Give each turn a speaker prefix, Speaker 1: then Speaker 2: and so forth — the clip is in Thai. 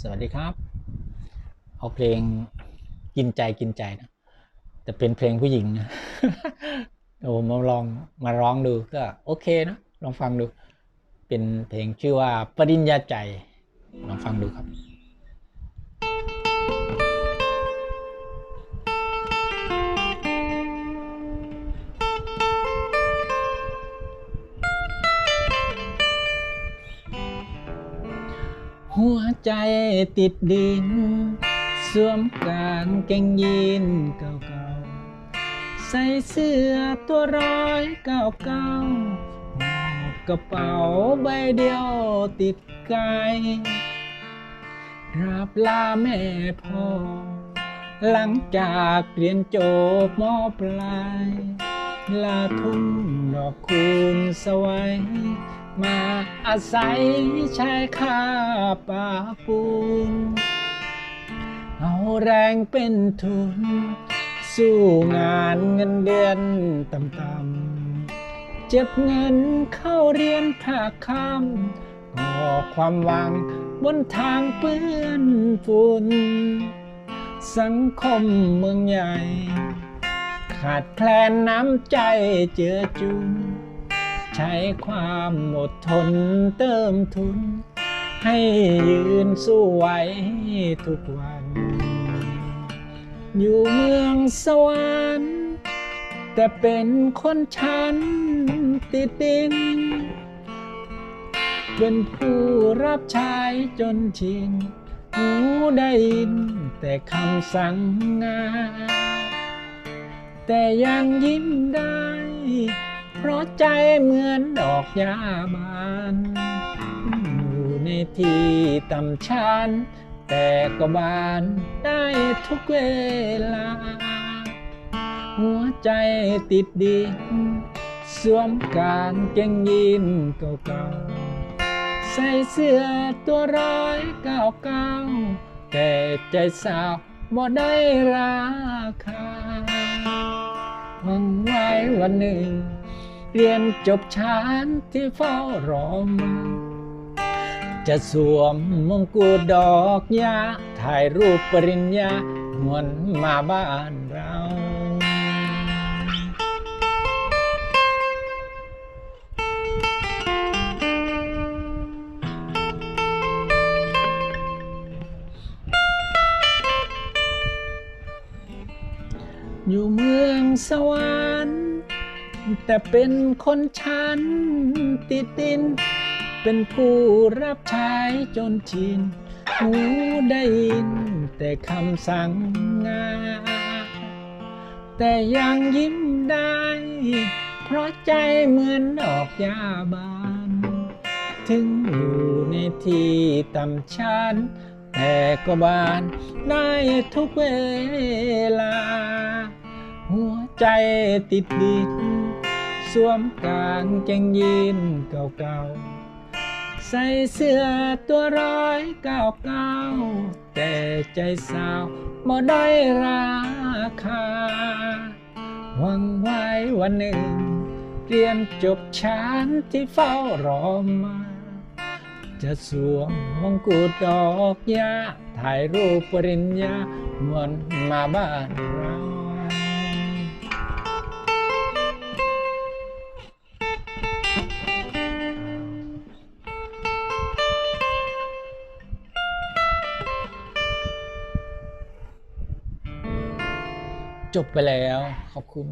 Speaker 1: สวัสดีครับ เอาเพลงกินใจกินใจนะ แต่เป็นเพลงผู้หญิงนะโอ้มาลองมาร้องดูก็โอเคนะลองฟังดู เป็นเพลงชื่อว่าปริญญาใจลองฟังดูครับ หัวใจติดดิน สวมกางเกงยีนเก่าๆ ใส่เสื้อตัวร้อยเก่าๆหอบกระเป๋าใบเดียวติดกายราบลาแม่พ่อ หลังจากเรียนจบมอปลาย ลาทุ่งดอกคูณสวัย มาอาศัยชายคาป่าปูนเอาแรงเป็นทุน สู้งานเงินเดือนต่ำๆเจ็บเงินเข้าเรียนภาคคำก่อความหวังบนทางเปื้อนฝุ่นสังคมเมืองใหญ่ ขาดแคลนน้ำใจเจือจุน ใช้ความอดทนเติมทุน ให้ยืนสู้ไหวทุกวัน อยู่เมืองสวรรค์แต่เป็นคนชั้นติดดินเป็นผู้รับใช้จนชินหูได้ยิน แต่คำสั่งงาน แต่ยังยิ้มได้ ราะใจเหมือนดอกยาบานอยู่ในที่ต่ำชันแต่ก็บานได้ทุกเวลา หัวใจติดดินสวมกางเกงยีนเก่าๆ ใส่เสื้อตัวร้อยเก้าเก้าแต่ใจสาวบ่ได้ราคาหวังไว้วันหนึ่ง เรียนจบชานที่เฝ้ารอมาจะสวมมงกุฎดอกยาถ่ายรูปปริญญาหวนมาบ้านเราอยู่เมืองสวรรค์ แต่เป็นคนชั้นติดดิน เป็นผู้รับใช้จนชิน หูได้ยิน แต่คำสั่งงาน แต่ยังยิ้มได้ เพราะใจเหมือนดอกยาบาน ถึงอยู่ในที่ต่ำชันแต่ก็บานได้ทุกเวลา หัวใจติดดิน สวมกางเกงยีนเก่าๆ ใส่เสื้อตัวร้อยเก้าเก้าแต่ใจสาวบ่ได้ราคา หวังไว้วันหนึ่ง เรียนจบชานที่เฝ้ารอมา จะสวมมงกุฎดอกยาถ่ายรูปปริญญาหวนมาบ้านเรา จบไปแล้ว ขอบคุณ